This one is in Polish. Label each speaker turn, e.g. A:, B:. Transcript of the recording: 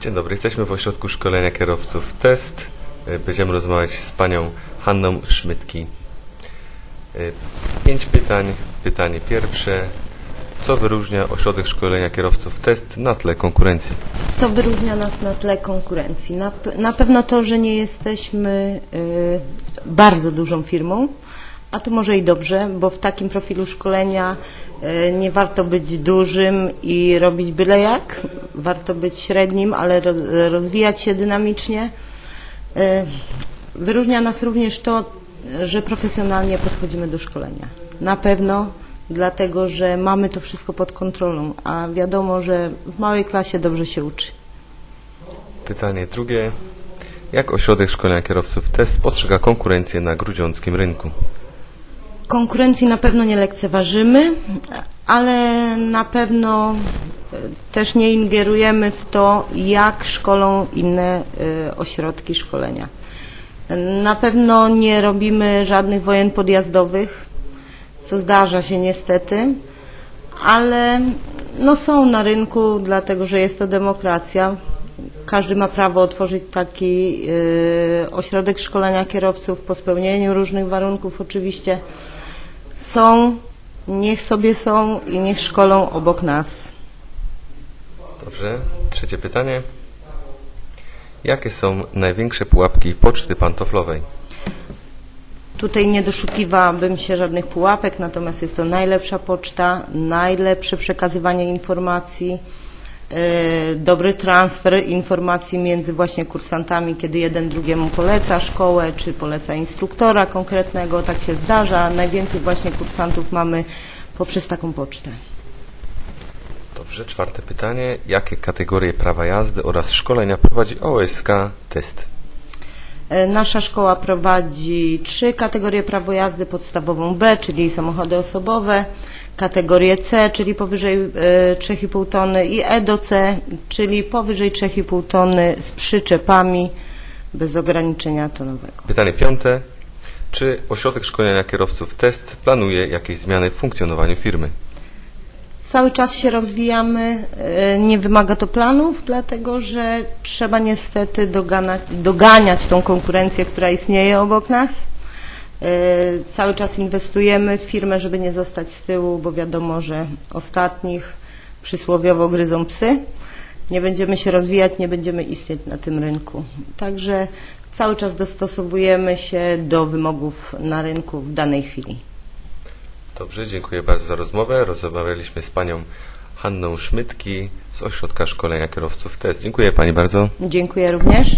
A: Dzień dobry, jesteśmy w ośrodku szkolenia kierowców TEST. Y, Będziemy rozmawiać z panią Hanną Szmytki. Y, Pięć pytań. Pytanie pierwsze. Co wyróżnia ośrodek szkolenia kierowców TEST na tle konkurencji?
B: Co wyróżnia nas na tle konkurencji? Na, na pewno to, że nie jesteśmy y, bardzo dużą firmą, a to może i dobrze, bo w takim profilu szkolenia y, nie warto być dużym i robić byle jak. Warto być średnim, ale roz, rozwijać się dynamicznie. Y, Wyróżnia nas również to, że profesjonalnie podchodzimy do szkolenia. Na pewno dlatego, że mamy to wszystko pod kontrolą, a wiadomo, że w małej klasie dobrze się uczy.
A: Pytanie drugie. Jak ośrodek szkolenia kierowców TEST postrzega konkurencję na grudziąckim rynku?
B: Konkurencji na pewno nie lekceważymy, ale na pewno też nie ingerujemy w to, jak szkolą inne e, ośrodki szkolenia. Na pewno nie robimy żadnych wojen podjazdowych, co zdarza się niestety, ale no są na rynku, dlatego że jest to demokracja. Każdy ma prawo otworzyć taki y, ośrodek szkolenia kierowców po spełnieniu różnych warunków oczywiście. Są, niech sobie są i niech szkolą obok nas.
A: Dobrze. Trzecie pytanie. Jakie są największe pułapki poczty pantoflowej?
B: Tutaj nie doszukiwałabym się żadnych pułapek, natomiast jest to najlepsza poczta, najlepsze przekazywanie informacji, e, dobry transfer informacji między właśnie kursantami, kiedy jeden drugiemu poleca szkołę, czy poleca instruktora konkretnego, tak się zdarza. Najwięcej właśnie kursantów mamy poprzez taką pocztę.
A: Dobrze. Czwarte pytanie. Jakie kategorie prawa jazdy oraz szkolenia prowadzi OSK TEST?
B: E, Nasza szkoła prowadzi trzy kategorie prawo jazdy, podstawową B, czyli samochody osobowe, kategorię C, czyli powyżej e, 3,5 tony i E do C, czyli powyżej 3,5 tony z przyczepami bez ograniczenia tonowego.
A: Pytanie piąte. Czy ośrodek szkolenia kierowców TEST planuje jakieś zmiany w funkcjonowaniu firmy?
B: Cały czas się rozwijamy, e, nie wymaga to planów, dlatego że trzeba niestety doganać, doganiać tą konkurencję, która istnieje obok nas. E, Cały czas inwestujemy w firmę, żeby nie zostać z tyłu, bo wiadomo, że ostatnich przysłowiowo gryzą psy. Nie będziemy się rozwijać, nie będziemy istnieć na tym rynku. Także cały czas dostosowujemy się do wymogów na rynku w danej chwili.
A: Dobrze, dziękuję bardzo za rozmowę. Rozmawialiśmy z panią Hanną Szmytki z Ośrodka Szkolenia Kierowców TEST. Dziękuję pani bardzo.
B: Dziękuję również.